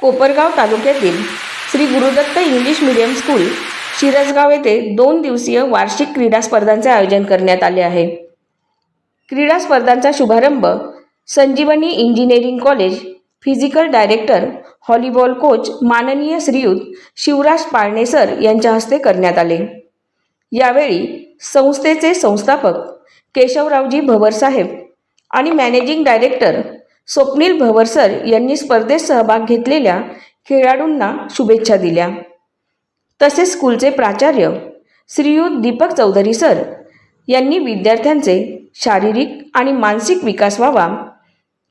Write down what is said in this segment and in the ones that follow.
कोपरगाव तालुक्यातील Shri Gurudatta English medium school Shirasgaon येथे दोन दिवसीय वार्षिक क्रीडा स्पर्धांचे आयोजन करण्यात आले आहे. क्रीडा स्पर्धांचा शुभारंभ Sanjivani engineering college physical director volleyball coach माननीय श्रीयुत शिवराज पाळणे सर यांच्या हस्ते करण्यात आले. यावेळी संस्थेचे संस्थापक केशवरावजी भवरसाहेब आणि managing director Swapnil Bhavar sir यांनी स्पर्धेत सहभाग घेतलेल्या खेळाडूंना शुभेच्छा दिल्या. तसेच स्कूलचे प्राचार्य श्रीयुत दीपक चौधरी सर यांनी विद्यार्थ्यांचे शारीरिक आणि मानसिक विकास व्हावा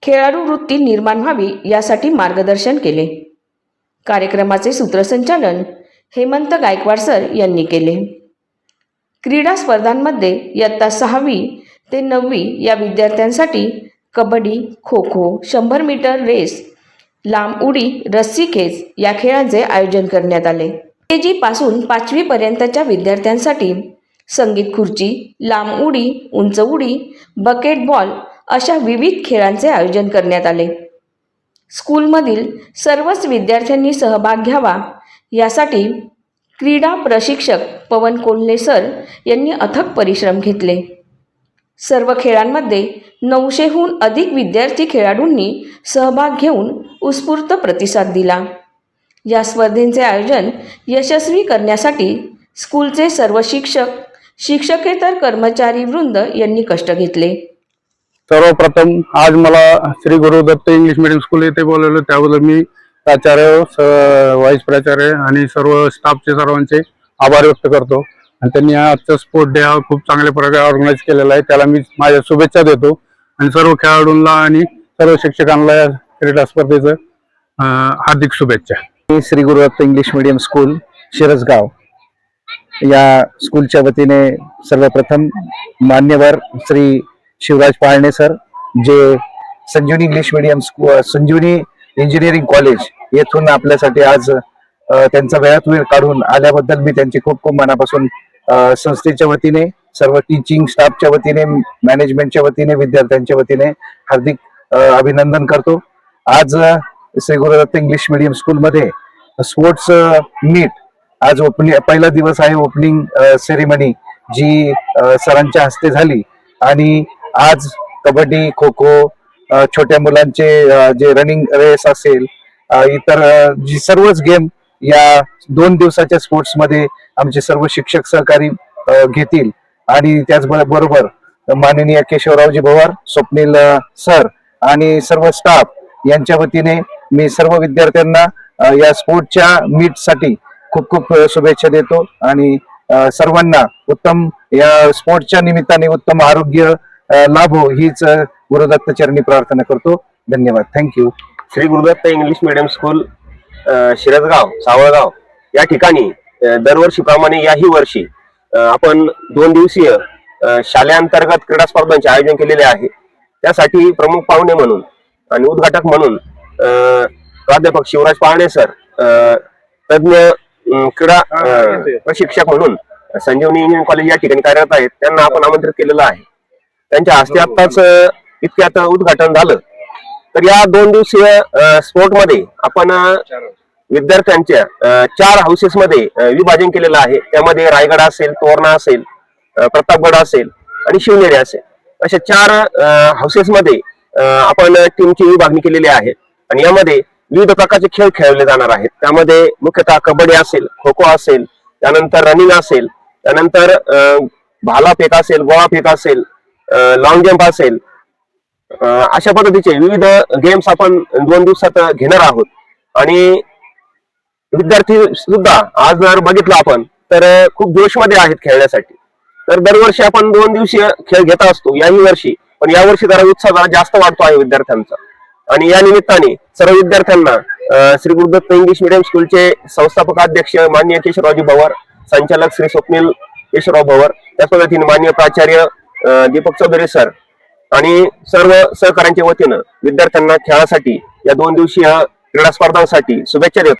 खेळाडू वृत्ती निर्माण व्हावी यासाठी मार्गदर्शन केले. कार्यक्रमाचे सूत्रसंचालन हेमंत गायकवाड सर यांनी केले. क्रीडा स्पर्धांमध्ये इयत्ता सहावी ते नववी या विद्यार्थ्यांसाठी कबड्डी खो खो शंभर मीटर रेस लांब उडी रस्सी खेच या खेळांचे आयोजन करण्यात आले. के जी पासून पाचवीपर्यंतच्या विद्यार्थ्यांसाठी संगीत खुर्ची लांब उडी उंच उडी बकेट बॉल अशा विविध खेळांचे आयोजन करण्यात आले. स्कूलमधील सर्वच विद्यार्थ्यांनी सहभाग घ्यावा यासाठी क्रीडा प्रशिक्षक पवन कोल्हे सर यांनी अथक परिश्रम घेतले. सर्व खेळांमध्ये नऊशेहून अधिक विद्यार्थी खेळाडूंनी सहभाग घेऊन उत्स्फूर्त प्रतिसाद दिला. या स्पर्धेचे आयोजन यशस्वी करण्यासाठी स्कूलचे सर्व शिक्षक शिक्षकेतर कर्मचारी वृंद यांनी कष्ट घेतले. सर्वप्रथम आज मला Shri Guru Dutt English medium school येथे बोलवलं. त्याबद्दल मी प्राचार्य वाईस प्राचार्य आणि सर्व स्टाफचे सर्वांचे आभार व्यक्त करतो. आणि त्यांनी हा आजचा स्पोर्ट डे हा खूप चांगल्या प्रकारे ऑर्गनाईज केलेला आहे. त्याला मी माझ्या शुभेच्छा देतो. आणि सर्व खेळाडूंना आणि सर्व शिक्षकांना या क्रीडा स्पर्धेचं हार्दिक शुभेच्छा. मी Shri Gurudatta English medium school Shirasgaon. या स्कूलच्या वतीने सर्वप्रथम मान्यवर श्री शिवराज पाळणे सर जे संजीवनी इंग्लिश मीडियम स्कू संजीवनी इंजिनिअरिंग कॉलेज येथून आपल्यासाठी आज त्यांचा वेळात वेळ काढून आल्याबद्दल मी त्यांची खूप खूप मनापासून संस्थेच्या वतीने सर्व टीचिंग स्टाफच्या वतीने मॅनेजमेंटच्या वतीने विद्यार्थ्यांच्या वतीने हार्दिक अभिनंदन करतो. आज श्री गुरुदत्त इंग्लिश मीडियम स्कूलमध्ये स्पोर्ट्स मीट आज ओपनिंग पहिला दिवस आहे ओपनिंग सेरेमनी जी सरांच्या हस्ते झाली. आणि आज कबड्डी खो खो छोट्या मुलांचे जे रनिंग रेस असेल इतर जी सर्वच गेम या दोन दिवसाच्या स्पोर्ट्समध्ये आमचे सर्व शिक्षक सहकारी घेतील. आणि त्याचबरोबर माननीय केशवरावजी पवार स्वप्नील सर आणि सर्व स्टाफ यांच्या वतीने मी सर्व विद्यार्थ्यांना या स्पोर्टच्या मीटसाठी खूप खूप शुभेच्छा देतो. आणि सर्वांना उत्तम या स्पोर्टच्या निमित्ताने उत्तम आरोग्य लाभो हो, हीच गुरुदत्त चरणी प्रार्थना करतो. धन्यवाद. Thank you Shri Gurudatta English medium school Shirasgaon Savalgaon या ठिकाणी दरवर्षीप्रमाणे याही वर्षी आपण दोन दिवसीय शालेअंतर्गत क्रीडा स्पर्धांचे आयोजन केलेले आहे. त्यासाठी प्रमुख पाहुणे म्हणून आणि उद्घाटक म्हणून अ, प्राध्यापक शिवराज पाहणे सर तज्ज्ञ अम, क्रीडा प्रशिक्षक म्हणून संजीवनी इंजिनिअरिंग कॉलेज या ठिकाणी कार्यरत आहेत. त्यांना आपण आमंत्रित केलेलं आहे. त्यांच्या हस्ते आत्ताच इतक्यात उद्घाटन झालं. तर या दोन दिवसीय स्पोर्टमध्ये आपण विद्यार्थ्यांच्या चार हाऊसेसमध्ये विभाजन केलेलं आहे. त्यामध्ये रायगड असेल तोरणा असेल प्रतापगड असेल आणि शिवनेरी असेल. अशा चार हाऊसेस मध्ये आपण टीमची विभागणी केलेली आहे. आणि यामध्ये विविध प्रकारचे खेळ खेळले जाणार आहेत. त्यामध्ये मुख्यतः कबड्डी असेल खो खो असेल त्यानंतर रनिंग असेल त्यानंतर भाला फेक असेल गोळा फेक असेल लॉंग जम्प असेल अशा पद्धतीचे विविध गेम्स आपण दोन दिवसात घेणार आहोत. आणि विद्यार्थी सुद्धा आज जर बघितलं आपण तर खूप जोशमध्ये आहेत खेळण्यासाठी. तर दरवर्षी आपण दोन दिवसीय खेळ घेत असतो याही वर्षी. पण यावर्षी जरा उत्साह जरा जास्त वाढतो आहे विद्यार्थ्यांचा. आणि या निमित्ताने सर्व विद्यार्थ्यांना श्री गुरुदत्त इंग्लिश मिडियम स्कूलचे संस्थापक अध्यक्ष मान्य केशवरावजी भवर संचालक श्री स्वप्नील केशवराव भवर त्याच पद्धतीने मान्य प्राचार्य दीपक चौधरी सर आणि सर्व सहकाऱ्यांच्या वतीनं विद्यार्थ्यांना खेळासाठी या दोन दिवसीय क्रीडा स्पर्धांसाठी शुभेच्छा देतो.